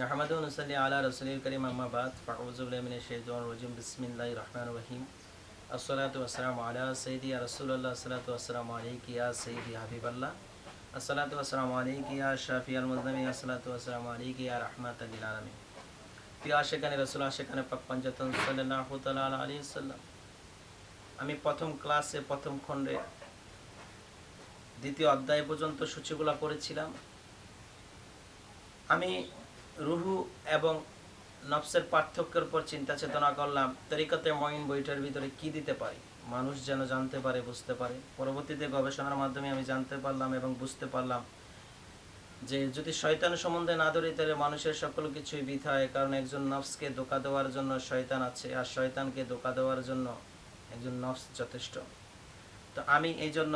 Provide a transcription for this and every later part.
নাহমাদ নসলি আলা রসুল করিম আহমাবাদ ফাউজুল্লামিন শেজন আলা সঈদি প্রিয় আশেখানে রসুল, আশেখানে পাক সাল্লাহ আলী সাল্লাম আমি প্রথম ক্লাসে, প্রথম খণ্ডে দ্বিতীয় অধ্যায় পর্যন্ত সূচিগুলা করেছিলাম আমি রুহু এবং নফসের পার্থক্যের উপর চিন্তা চেতনা করলাম, তরিকতে মইন বইটার ভিতরে কি দিতে পারি? মানুষ যেন জানতে পারে, বুঝতে পারে। পরবর্তীতে গবেষণার মাধ্যমে আমি জানতে পারলাম এবং বুঝতে পারলাম যে যদি শয়তান সম্বন্ধে না ধরি, তাহলে মানুষের সকল কিছুই বৃথায় কারণ একজন নফসকে ধোকা দেওয়ার জন্য শয়তান আছে, আর শয়তানকে ধোকা দেওয়ার জন্য একজন নফস যথেষ্ট। তো আমি এই জন্য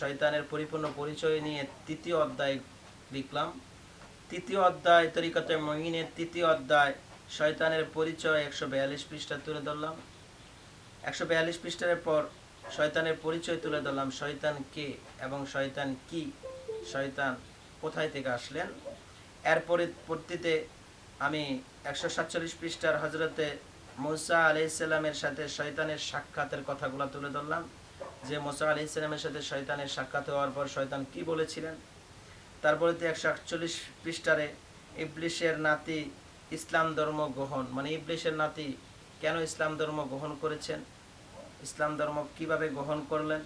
শয়তানের পরিপূর্ণ পরিচয় নিয়ে তৃতীয় অধ্যায় লিখলাম। তৃতীয় অধ্যায় তরিকতে মহিনের তৃতীয় অধ্যায়, শয়তানের পরিচয়, একশো বিয়াল্লিশ পৃষ্ঠা তুলে ধরলাম। একশো বিয়াল্লিশ পৃষ্ঠার পর শয়তানের পরিচয় তুলে ধরলাম, শয়তান কে এবং শয়তান কি, শয়তান কোথায় থেকে আসলেন? এর পরবর্তীতে আমি একশো সাতচল্লিশ পৃষ্ঠার হজরতে মুসা আলাইসাল্লামের সাথে শয়তানের সাক্ষাতের কথাগুলো তুলে ধরলাম, যে মুসা আলাইসাল্লামের সাথে শয়তানের সাক্ষাৎ হওয়ার পর শয়তান কি বলেছিলেন? তারপরে তো একশো আটচল্লিশ পৃষ্ঠারে ইবলিশের নাতি ইসলাম ধর্ম গ্রহণ। মানে ইবলিশের নাতি কেন ইসলাম ধর্ম গ্রহণ করেছেন? ইসলাম ধর্ম কীভাবে গ্রহণ করলেন?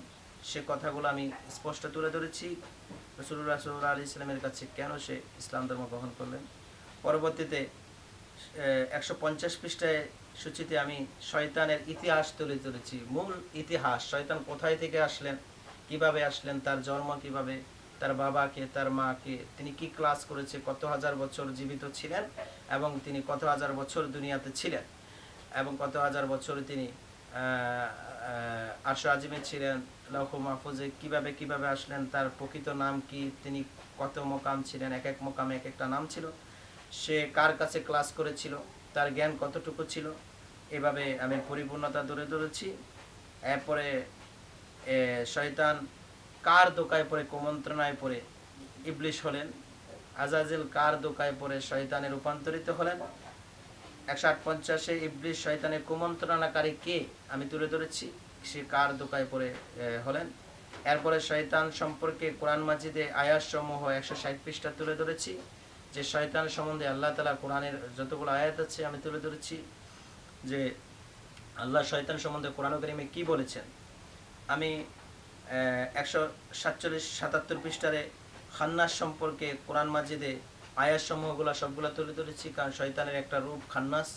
সে কথাগুলো আমি স্পষ্ট তুলে ধরেছি। রসুল্লাহ সাল্লাহ আলি ইসলামের কাছে কেন সে ইসলাম ধর্ম গ্রহণ করলেন? পরবর্তীতে একশো পঞ্চাশ পৃষ্ঠায় সূচিতে আমি শয়তানের ইতিহাস তুলে ধরেছি। মূল ইতিহাস, শয়তান কোথায় থেকে আসলেন, কীভাবে আসলেন, তার জন্ম কীভাবে তার বাবাকে, তার মাকে, তিনি কি ক্লাস করেছে, কত হাজার বছর জীবিত ছিলেন এবং তিনি কত হাজার বছর দুনিয়াতে ছিলেন? এবং কত হাজার বছর তিনি আরশো আজিমে ছিলেন, লৌহ মাহফুজে কীভাবে কীভাবে আসলেন, তার প্রকৃত নাম কি, তিনি কত মোকাম ছিলেন, এক এক মোকামে এক একটা নাম ছিল? সে কার কাছে ক্লাস করেছিল? তার জ্ঞান কতটুকু ছিল? এভাবে আমি পরিপূর্ণতা ধরে ধরেছি। এরপরে শয়তান কার দোকায় পড়ে কুমন্ত্রণায় পড়ে ইবলিশ হলেন আজাজিল কার দোকায় পড়ে শয়তানে রূপান্তরিত হলেন? একশো আট পঞ্চাশে ইবলিশ শয়তানের কুমন্ত্রণাকারী কে? আমি তুলে ধরেছি সে কার দোকায় এ, হলেন। এরপরে শয়তান সম্পর্কে কোরআন মাজিদে আয়াস সমূহ একশো ষাট পৃষ্ঠা তুলে ধরেছি যে শয়তান সম্বন্ধে আল্লাহ তালা কোরআনের যতগুলো আয়াত আছে আমি তুলে ধরেছি যে আল্লাহ শয়তান সম্বন্ধে কোরআন করিমে কি বলেছেন? আমি একশো সাতচল্লিশ সাতাত্তর পৃষ্ঠারে খান্নাস সম্পর্কে কোরআন মাজিদে আয়াস সমূহগুলো সবগুলো তুলে ধরেছি, কারণ শয়তানের একটা রূপ খান্নাস।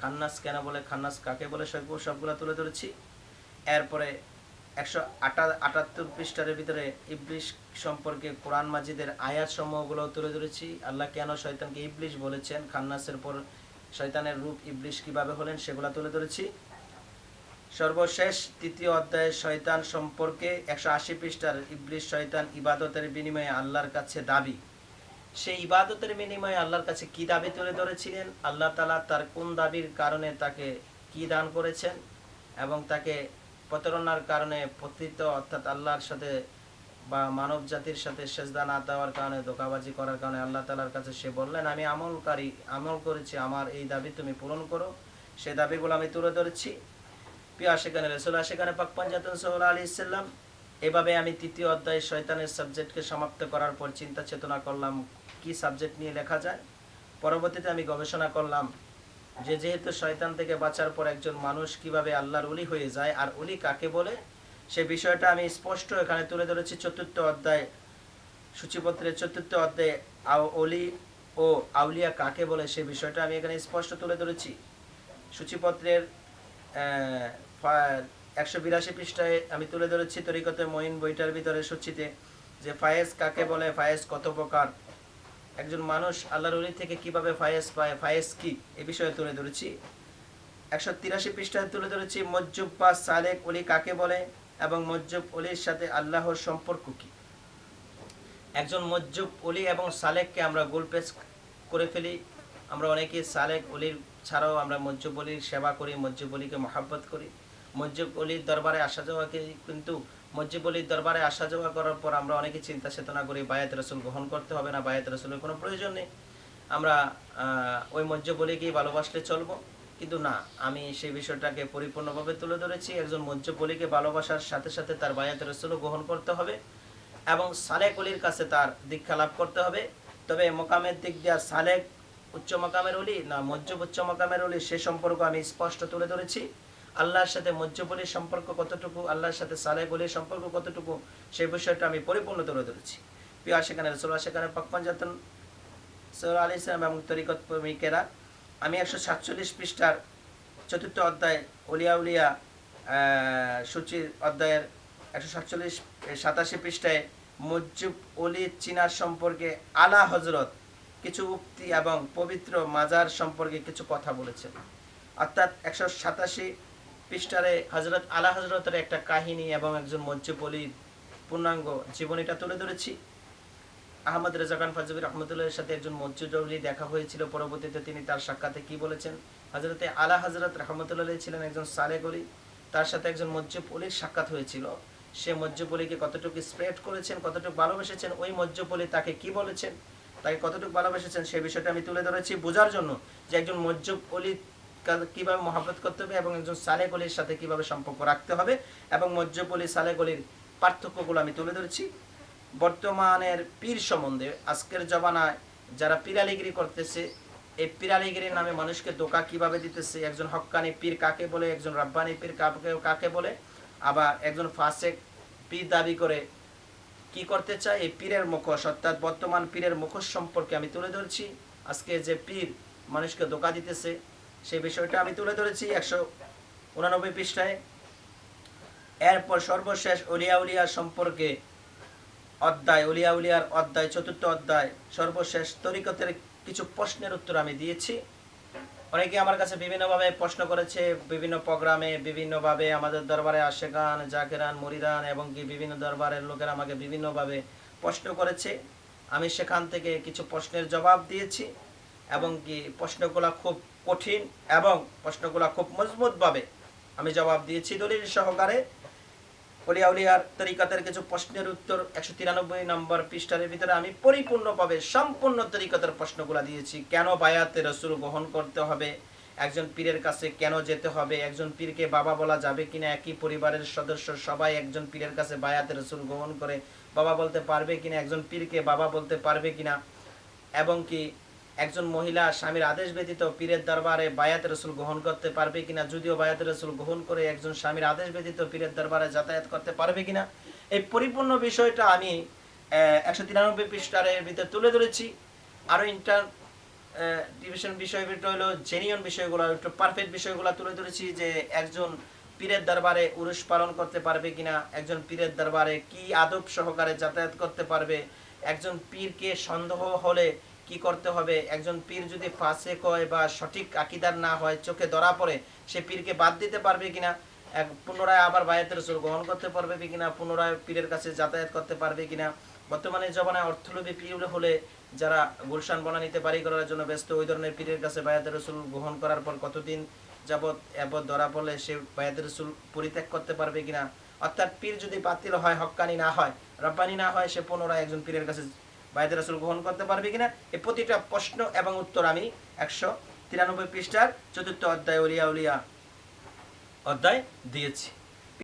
খান্নাস কেন বলে, খান্নাস কাকে বলে সব সবগুলো তুলে ধরেছি। এরপরে একশো আটা আটাত্তর পৃষ্ঠারের ভিতরে ইবলিশ সম্পর্কে কোরআন মাজিদের আয়াত সমূহগুলো তুলে ধরেছি। আল্লাহ কেন শয়তানকে ইবলিশ বলেছেন? খান্নাসের পর শয়তানের রূপ ইবলিশ কীভাবে হলেন সেগুলো তুলে ধরেছি। সর্বশেষ তৃতীয় অধ্যায়ে শয়তান সম্পর্কে একশো আশি পৃষ্ঠার ইবলিশ শয়তান ইবাদতের বিনিময়ে আল্লাহর কাছে দাবি। সেই ইবাদতের বিনিময়ে আল্লাহর কাছে কি দাবি তুলে ধরেছিলেন? আল্লাহ তালা তার কোন দাবির কারণে তাকে কি দান করেছেন? এবং তাকে প্রতারণার কারণে পতিত অর্থাৎ আল্লাহর সাথে বা মানব জাতির সাথে সেজদা না দেওয়ার কারণে, ধোকাবাজি করার কারণে আল্লাহ তালার কাছে সে বললেন, আমি আমলকারী, আমল করেছি, আমার এই দাবি তুমি পূরণ করো। সে দাবিগুলো আমি তুলে ধরেছি। প্রিয় সেখানে রসুল্লাহ সেখানে পাক এভাবে আমি তৃতীয় অধ্যায়ে শয়তানের সাবজেক্টকে সমাপ্ত করার পর চিন্তা চেতনা করলাম, কি সাবজেক্ট নিয়ে লেখা যায়? পরবর্তীতে আমি গবেষণা করলাম যে যেহেতু শয়তান থেকে বাঁচার পর একজন মানুষ কীভাবে আল্লাহর উলি হয়ে যায় আর উলি কাকে বলে, সে বিষয়টা আমি স্পষ্ট এখানে তুলে ধরেছি। চতুর্থ অধ্যায়, সূচিপত্রের চতুর্থ অধ্যায়ে অলি ও আউলিয়া কাকে বলে সে বিষয়টা আমি এখানে স্পষ্ট তুলে ধরেছি। সূচিপত্রের একশো বিরাশি পৃষ্ঠায় আমি তুলে ধরেছি তরিকতে মঈন বইটার ভিতরে সূচিতে যে ফায়েজ কাকে বলে, ফায়েজ কত প্রকার? একজন মানুষ আল্লাহর উলি থেকে কীভাবে ফায়েজ পায়, ফায়েজ কি? এ বিষয়ে তুলে ধরেছি। একশো তিরাশি পৃষ্ঠায় তুলে ধরেছি মজ্জুব বা সালেক অলি কাকে বলে এবং মজ্জুব অলির সাথে আল্লাহর সম্পর্ক কি? একজন মজ্জুব অলি এবং সালেককে আমরা গোলপেচ করে ফেলি। আমরা অনেকে সালেক অলির ছাড়াও আমরা মজ্জুব অলির সেবা করি, মজ্জুব অলিকে মহাব্বত করি। মজ্জুব অলির দরবারে আসা যাওয়াকে কিন্তু মসজিদ অলির দরবারে আসা যাওয়া করার পর আমরা অনেকে চিন্তা চেতনা করি, বায়াত রসুল গ্রহণ করতে হবে না, বায়াত রসুলের কোনো প্রয়োজন নেই। আমরা ওই বলিকেই ভালোবাসলে চলবো। কিন্তু না, আমি সেই বিষয়টাকে পরিপূর্ণভাবে তুলে ধরেছি। একজন মজ্জ বলিকে ভালোবাসার সাথে সাথে তার বায়াত রসুলও গ্রহণ করতে হবে এবং সালেক অলির কাছে তার দীক্ষা লাভ করতে হবে। তবে মোকামের দিক দিয়ে সালেক উচ্চ মকামের অলি না মজ্জব উচ্চ মকামের অলি সে সম্পর্ক আমি স্পষ্ট তুলে ধরেছি। আল্লাহর সাথে মজ্জবলির সম্পর্ক কতটুকু, আল্লাহর সাথে সালেক অলির সম্পর্ক কতটুকু, সেই বিষয়টা আমি পরিপূর্ণ তুলে ধরেছি। প্রিয় সেখানে রসুল্লাহ সেখানে পাকপান যাতন সৌর আলী ইসলাম এবং তরিকত প্রেমিকেরা, আমি একশো সাতচল্লিশ পৃষ্ঠার চতুর্থ অধ্যায় উলিয়া উলিয়া সূচির অধ্যায়ের একশো সাতচল্লিশ সাতাশি পৃষ্ঠায় মজ্জুব অলি চিনার সম্পর্কে আলা হজরত কিছু উক্তি এবং পবিত্র মাজার সম্পর্কে কিছু কথা বলেছেন। অর্থাৎ একশো সাতাশি পৃষ্ঠারে হজরত আলা হজরতের একটা কাহিনী এবং একজন মজ্জুব অলির পূর্ণাঙ্গ জীবনীটা তুলে ধরেছি। আহমদ রেজা খান ফাজবি রহমতুল্লাহের সাথে একজন মজ্জুদৌলি দেখা হয়েছিল, পরবর্তীতে তিনি তার সাক্ষাতে কি বলেছেন? হজরতে আলা হজরত রহমতুল্লাহ ছিলেন একজন সালেক অলি তার সাথে একজন মজ্জুব অলির সাক্ষাৎ হয়েছিল। সে মজ্জুব অলিকে কতটুকু স্প্রেড করেছেন, কতটুকু ভালোবেসেছেন, ওই মজ্জুব অলি তাকে কি বলেছেন, তাকে কতটুকু ভালোবেসেছেন, সে বিষয়টা আমি তুলে ধরেছি বোঝার জন্য যে একজন মজ্জুব কীভাবে মহাব্বত করতে হবে এবং একজন সালেক অলির সাথে কীভাবে সম্পর্ক রাখতে হবে এবং মজ্জুব অলি সালেক পার্থক্যগুলো আমি তুলে ধরেছি। বর্তমানের পীর সম্বন্ধে আজকের জমানায় যারা পিরালিগিরি করতেছে, এই পিরালিগিরির নামে মানুষকে দোকা কীভাবে দিতেছে? একজন হক্কানি পীর কাকে বলে? একজন রাব্বানি পীর কাকে কাকে বলে? আবার একজন ফাসেক পীর দাবি করে কি করতে চায়? এই পীরের মুখোশ, অর্থাৎ বর্তমান পীরের মুখোশ সম্পর্কে আমি তুলে ধরছি। আজকে যে পীর মানুষকে দোকা দিতেছে সেই বিষয়টা আমি তুলে ধরেছি একশো উনানব্বই পৃষ্ঠায়। এরপর সর্বশেষ উলিয়া উলিয়া সম্পর্কে অধ্যায়, উলিয়া উলিয়ার অধ্যায়, চতুর্থ অধ্যায়, সর্বশেষ তরিকতের কিছু প্রশ্নের উত্তর আমি দিয়েছি। অনেকে আমার কাছে বিভিন্নভাবে প্রশ্ন করেছে, বিভিন্ন প্রোগ্রামে বিভিন্নভাবে আমাদের দরবারে আশেগান জাকেরান, মুরিদান এবং কি বিভিন্ন দরবারের লোকেরা আমাকে বিভিন্নভাবে প্রশ্ন করেছে। আমি সেখান থেকে কিছু প্রশ্নের জবাব দিয়েছি। এবং কি প্রশ্নগুলো খুব কঠিন এবং প্রশ্নগুলো খুব মজবুতভাবে আমি জবাব দিয়েছি দলিল সহকারে। অলিয়া উলিয়ার তরিকাতের কিছু প্রশ্নের উত্তর একশো তিরানব্বই নম্বর পৃষ্ঠার ভিতরে আমি পরিপূর্ণভাবে সম্পূর্ণ তরিকাতের প্রশ্নগুলো দিয়েছি। কেন বায়াতে রসুল গ্রহণ করতে হবে? একজন পীরের কাছে কেন যেতে হবে? একজন পীরকে বাবা বলা যাবে কিনা? একই পরিবারের সদস্য সবাই একজন পীরের কাছে বায়াতে রসুল গ্রহণ করে বাবা বলতে পারবে কিনা? একজন পীরকে বাবা বলতে পারবে কিনা? এবং কি একজন মহিলা স্বামীর আদেশ ব্যতীত পীরের দরবারে বায়াত রসুল গ্রহণ করতে পারবে কিনা, যদিও বায়াত রসুল গ্রহণ করে একজন স্বামীর আদেশ ব্যতীত পীরের দরবারে যাতায়াত করতে পারবে কিনা, এই পরিপূর্ণ বিষয়টা আমি একশো তিরানব্বই পৃষ্ঠারের ভিতরে তুলে ধরেছি। আরও ইন্টার ডিভিশন বিষয়টা হলো জেনিয়ন বিষয়গুলো, একটু পারফেক্ট বিষয়গুলো তুলে ধরেছি যে একজন পীরের দরবারে উরুষ পালন করতে পারবে কিনা, একজন পীরের দরবারে কি আদব সহকারে যাতায়াত করতে পারবে, একজন পীরকে সন্দেহ হলে কি করতে হবে? একজন পীর যদি ফাসেক কয় বা সঠিক আকিদার না হয়, চোখে ধরা পড়ে, সে পীরকে বাদ দিতে পারবে কিনা? এক পুনরায় আবার বায়াতের রসুল গ্রহণ করতে পারবে কিনা? পুনরায় পীরের কাছে যাতায়াত করতে পারবে কিনা? বর্তমানে জমানায় অর্থলোভী পীর হলে যারা গুলশান বনানিতে বাড়ি করার জন্য ব্যস্ত, ওই ধরনের পীরের কাছে বায়াতের রসুল গ্রহণ করার পর কতদিন যাবৎ এবৎ ধরা পড়লে সে বায়াতের রসুল পরিত্যাগ করতে পারবে কিনা? অর্থাৎ পীর যদি বাতিল হয়, হক্কানি না হয়, রব্বানি না হয়, সে পুনরায় একজন পীরের কাছে বায়দের রসুল গ্রহণ করতে পারবে কিনা? এই প্রতিটা প্রশ্ন এবং উত্তর আমি একশো তিরানব্বই পৃষ্ঠার চতুর্থ অধ্যায় উলিয়া উলিয়া অধ্যায় দিয়েছি।